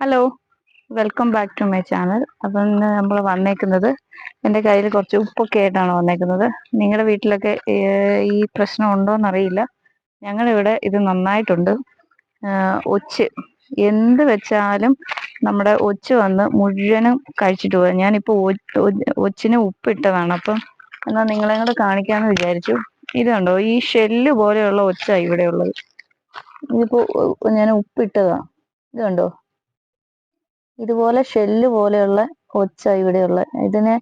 Hello welcome back to my channel അപ്പം ഇന്ന് നമ്മൾ വന്നേക്കുന്നത് എന്റെ കയ്യിൽ കുറച്ച് ഉപ്പൊക്കെ ആയിട്ടാണ് വന്നേക്കുന്നത്. നിങ്ങളുടെ വീട്ടിലൊക്കെ ഈ പ്രശ്നം ഉണ്ടോ എന്നറിയില്ല ഞങ്ങളിവിടെ ഇത് നന്നായിട്ടുണ്ട്. ഒച്ച്. എന്ത് വെച്ചാലും നമ്മുടെ ഒച്ച് വന്ന് മുഴുവനും കഴിച്ചിട്ട് പോകാം ഞാനിപ്പോൾ ഒച്ചിന് ഉപ്പിട്ടതാണ്. അപ്പം എന്നാൽ നിങ്ങളെ കൂടെ കാണിക്കാമെന്ന് വിചാരിച്ചു. ഇത് കണ്ടോ? ഈ ഷെല്ല് പോലെയുള്ള ഒച്ച ഇവിടെയുള്ളത്. ഇതിപ്പോൾ ഞാൻ ഉപ്പിട്ടതാണ് ഇത് കണ്ടോ? ഇതുപോലെ ഷെല്ല് പോലെയുള്ള ഒച്ച ഇവിടെയുള്ള. ഇതിനെ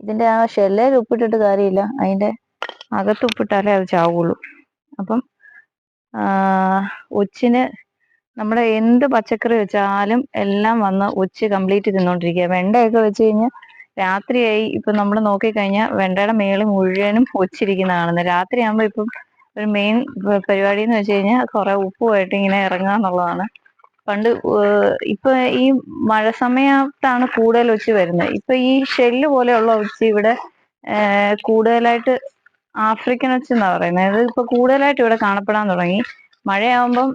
ഇതിന്റെ ആ ഷെല്ലേൽ ഉപ്പിട്ടിട്ട് കാര്യമില്ല. അതിന്റെ അകത്ത് ഉപ്പിട്ടാലേ അത് ചാവുള്ളൂ. അപ്പം ഒച്ചിന് നമ്മുടെ എന്ത് പച്ചക്കറി വെച്ചാലും എല്ലാം വന്ന് ഒച്ച് കംപ്ലീറ്റ് തിന്നോണ്ടിരിക്കുക. വെണ്ടയൊക്കെ വെച്ച് കഴിഞ്ഞാൽ രാത്രിയായി. ഇപ്പൊ നമ്മൾ നോക്കിക്കഴിഞ്ഞാൽ വെണ്ടയുടെ മേളിൽ മുഴുവനും ഒച്ചിരിക്കുന്ന കാണുന്നത് രാത്രിയാകുമ്പോൾ ഇപ്പം ഒരു മെയിൻ പരിപാടി എന്ന് വെച്ച് കഴിഞ്ഞാൽ കുറെ ഉപ്പുമായിട്ട് ഇങ്ങനെ ഇറങ്ങുക എന്നുള്ളതാണ് പണ്ട് ഇപ്പൊ ഈ മഴ സമയത്താണ് കൂടുതൽ ഒച്ച വരുന്നത്. ഇപ്പൊ ഈ ഷെല്ല് പോലെയുള്ള ഒച്ച ഇവിടെ കൂടുതലായിട്ട് ആഫ്രിക്കൻ ഒച്ച എന്നാ പറയുന്നത്. അത് ഇപ്പൊ കൂടുതലായിട്ട് ഇവിടെ കാണപ്പെടാൻ തുടങ്ങി. മഴയാവുമ്പം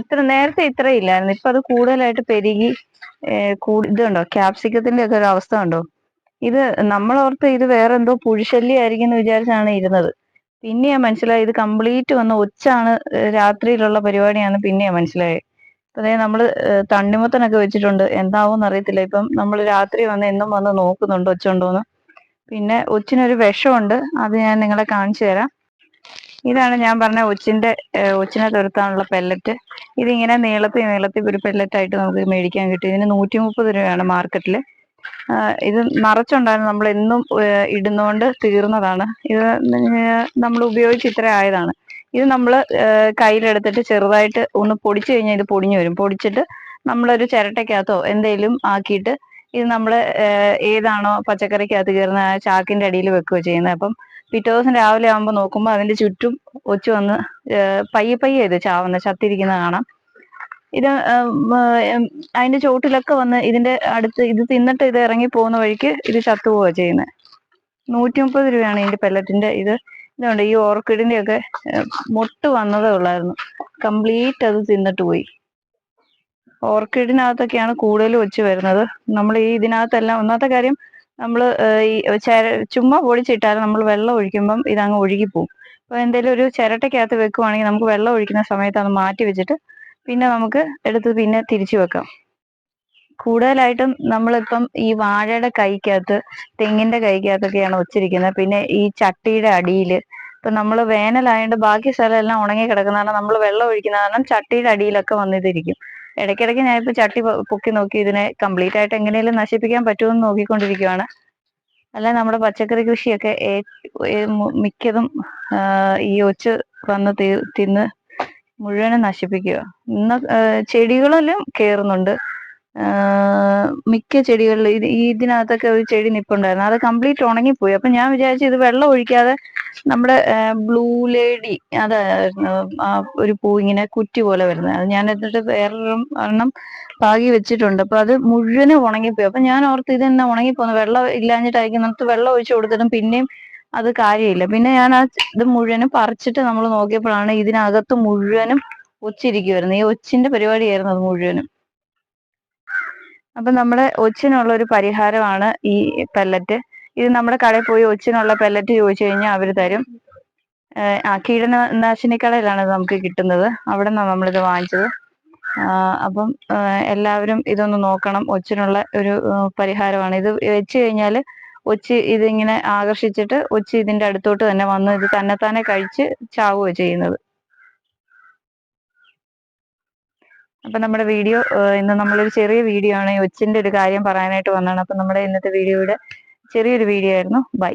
ഇത്ര നേരത്തെ ഇത്ര ഇല്ലായിരുന്നു. ഇപ്പൊ അത് കൂടുതലായിട്ട് പെരുകി ഏഹ് കൂടി ഇത് കണ്ടോ ക്യാപ്സിക്കത്തിന്റെ ഒക്കെ ഒരു അവസ്ഥ കണ്ടോ ഇത് നമ്മൾ നമ്മളോർത്ത് ഇത് വേറെ എന്തോ പുഴുശല്യം ആയിരിക്കും എന്ന് വിചാരിച്ചാണ് ഇരുന്നത്. പിന്നെയാ മനസ്സിലായത്. ഇത് കംപ്ലീറ്റ് വന്ന ഒച്ചാണ് രാത്രിയിലുള്ള പരിപാടിയാണ് പിന്നെയാ മനസ്സിലായത്. അതെ നമ്മൾ തണ്ണിമത്തനൊക്കെ വെച്ചിട്ടുണ്ട്. എന്താവും അറിയത്തില്ല. ഇപ്പം നമ്മൾ രാത്രി വന്ന് എന്നും വന്ന് നോക്കുന്നുണ്ട് ഒച്ചുണ്ടോന്ന്. പിന്നെ ഒച്ചിനൊരു വിഷമുണ്ട്. അത് ഞാൻ നിങ്ങളെ കാണിച്ചു തരാം. ഇതാണ് ഞാൻ പറഞ്ഞ ഒച്ചിന്റെ ഒച്ചിനെ തുരത്താനുള്ള പെല്ലറ്റ് ഇതിങ്ങനെ നീളത്തിൽ നീളത്തിൽ ഒരു പെല്ലറ്റായിട്ട് നമുക്ക് മേടിക്കാൻ കിട്ടും. ഇതിന് നൂറ്റി മുപ്പത് രൂപയാണ് മാർക്കറ്റിൽ ഇത് നിറച്ചുണ്ടായിരുന്നു. നമ്മൾ എന്നും ഇടുന്നോണ്ട് തീർന്നതാണ്. ഇത് നമ്മൾ ഉപയോഗിച്ച് ഇത്ര ആയതാണ്. ഇത് നമ്മൾ കയ്യിലെടുത്തിട്ട് ചെറുതായിട്ട് ഒന്ന് പൊടിച്ചു കഴിഞ്ഞാൽ ഇത് പൊടിഞ്ഞു വരും. പൊടിച്ചിട്ട് നമ്മളൊരു ചിരട്ടയ്ക്കകത്തോ എന്തെങ്കിലും ആക്കിയിട്ട് ഇത് നമ്മൾ ഏതാണോ പച്ചക്കറിക്കകത്ത് കയറുന്ന ചാക്കിന്റെ അടിയിൽ വെക്കുകയോ ചെയ്യുന്നത്. അപ്പം പിറ്റേ ദിവസം രാവിലെ ആകുമ്പോൾ നോക്കുമ്പോൾ അതിന്റെ ചുറ്റും ഒച്ചു വന്ന് പയ്യെ പയ്യെ ഇത് ചാവുന്ന ചത്തിരിക്കുന്ന കാണാം. ഇത് അതിന്റെ ചോട്ടിലൊക്കെ വന്ന് ഇതിന്റെ അടുത്ത് ഇത് തിന്നിട്ട് ഇത് ഇറങ്ങി പോകുന്ന വഴിക്ക് ഇത് ചത്തുപോവുക ചെയ്യുന്നത്. നൂറ്റി മുപ്പത് രൂപയാണ് ഇതിന്റെ പെല്ലറ്റിന്റെ ഇത് ഇതുണ്ട് ഈ ഓർക്കിഡിന്റെ ഒക്കെ മുട്ട് വന്നതേ ഉള്ളായിരുന്നു. കംപ്ലീറ്റ് അത് തിന്നിട്ട് പോയി. ഓർക്കിഡിനകത്തൊക്കെയാണ് കൂടുതലും ഒച്ച് വരുന്നത്. നമ്മൾ ഈ ഇതിനകത്തെല്ലാം ഒന്നാമത്തെ കാര്യം നമ്മൾ ഈ ചര- ചുമ്മാ പൊടിച്ചിട്ടാൽ നമ്മൾ വെള്ളം ഒഴിക്കുമ്പം ഇതങ്ങ് ഒഴുകിപ്പോവും. അപ്പോൾ എന്തെങ്കിലും ഒരു ചിരട്ടയ്ക്കകത്ത് വെക്കുവാണെങ്കിൽ നമുക്ക് വെള്ളം ഒഴിക്കുന്ന സമയത്ത് അത് മാറ്റി വെച്ചിട്ട് പിന്നെ നമുക്ക് എടുത്ത് പിന്നെ തിരിച്ചു വെക്കാം. കൂടുതലായിട്ടും നമ്മളിപ്പം ഈ വാഴയുടെ കൈക്കകത്ത് തെങ്ങിന്റെ കൈക്കകത്തൊക്കെയാണ് ഒച്ചിരിക്കുന്നത് പിന്നെ ഈ ചട്ടിയുടെ അടിയിൽ ഇപ്പൊ നമ്മൾ വേനലായതുകൊണ്ട് ബാക്കി സ്ഥലം എല്ലാം ഉണങ്ങി കിടക്കുന്ന കാരണം നമ്മൾ വെള്ളം ഒഴിക്കുന്ന കാരണം ചട്ടിയുടെ അടിയിലൊക്കെ വന്നിതിരിക്കും ഇടയ്ക്കിടയ്ക്ക് ഞാനിപ്പോ ചട്ടി പൊക്കി നോക്കി ഇതിനെ കംപ്ലീറ്റ് ആയിട്ട് എങ്ങനെയെങ്കിലും നശിപ്പിക്കാൻ പറ്റുമെന്ന് നോക്കിക്കൊണ്ടിരിക്കുകയാണ് അല്ല നമ്മുടെ പച്ചക്കറി കൃഷിയൊക്കെ മിക്കതും ഈ ഒച്ച് വന്ന് തിന്ന് മുഴുവനും നശിപ്പിക്കുക ഇന്ന് ചെടികളിലും കയറുന്നുണ്ട് മിക്ക ചെടികളിലും ഇത് ഇതിനകത്തൊക്കെ ഒരു ചെടി നിപ്പുണ്ടായിരുന്നു. അത് കംപ്ലീറ്റ് ഉണങ്ങിപ്പോയി. അപ്പൊ ഞാൻ വിചാരിച്ചു ഇത് വെള്ളം ഒഴിക്കാതെ നമ്മുടെ ബ്ലൂ ലേഡി അതായിരുന്നു ഒരു പൂ ഇങ്ങനെ കുറ്റി പോലെ വരുന്നത്. അത് ഞാൻ എന്നിട്ട് വേറൊരു ഒരെണ്ണം പാകി വെച്ചിട്ടുണ്ട്. അപ്പൊ അത് മുഴുവനും ഉണങ്ങിപ്പോയി. അപ്പൊ ഞാൻ ഓർത്ത് ഇത് തന്നെ ഉണങ്ങിപ്പോന്നു വെള്ളം ഇല്ലാഞ്ഞിട്ടായിരിക്കും നമുക്ക് വെള്ളം ഒഴിച്ച് കൊടുത്തിട്ടും പിന്നെയും അത് കാര്യമില്ല. പിന്നെ ഞാൻ ആ ഇത് മുഴുവനും പറിച്ചിട്ട് നമ്മൾ നോക്കിയപ്പോഴാണ് ഇതിനകത്ത് മുഴുവനും ഒച്ചിരിക്കുമായിരുന്നു ഈ ഒച്ചിന്റെ പരിപാടിയായിരുന്നു അത് മുഴുവനും. അപ്പൊ നമ്മുടെ ഒച്ചിനുള്ള ഒരു പരിഹാരമാണ് ഈ പെല്ലറ്റ് ഇത് നമ്മുടെ കടയിൽ പോയി ഒച്ചിനുള്ള പെല്ലറ്റ് ചോദിച്ചു കഴിഞ്ഞാൽ അവർ തരും. ആ കീടനാശിനി കടയിലാണ് ഇത് നമുക്ക് കിട്ടുന്നത്. അവിടെ നിന്നാണ് നമ്മളിത് വാങ്ങിച്ചത്. അപ്പം എല്ലാവരും ഇതൊന്ന് നോക്കണം. ഒച്ചിനുള്ള ഒരു പരിഹാരമാണ്. ഇത് വെച്ച് കഴിഞ്ഞാൽ ഒച്ചി ഇതിങ്ങനെ ആകർഷിച്ചിട്ട് ഒച്ചി ഇതിന്റെ അടുത്തോട്ട് തന്നെ വന്ന് ഇത് തന്നെത്താനെ കഴിച്ച് ചാവുകയോ ചെയ്യുന്നത്. അപ്പൊ നമ്മുടെ വീഡിയോ ഇന്ന് നമ്മളൊരു ചെറിയ വീഡിയോ ആണ്. ഒച്ചിന്റെ ഒരു കാര്യം പറയാനായിട്ട് വന്നതാണ്. അപ്പൊ നമ്മുടെ ഇന്നത്തെ വീഡിയോയുടെ ചെറിയൊരു വീഡിയോ ആയിരുന്നു. ബൈ.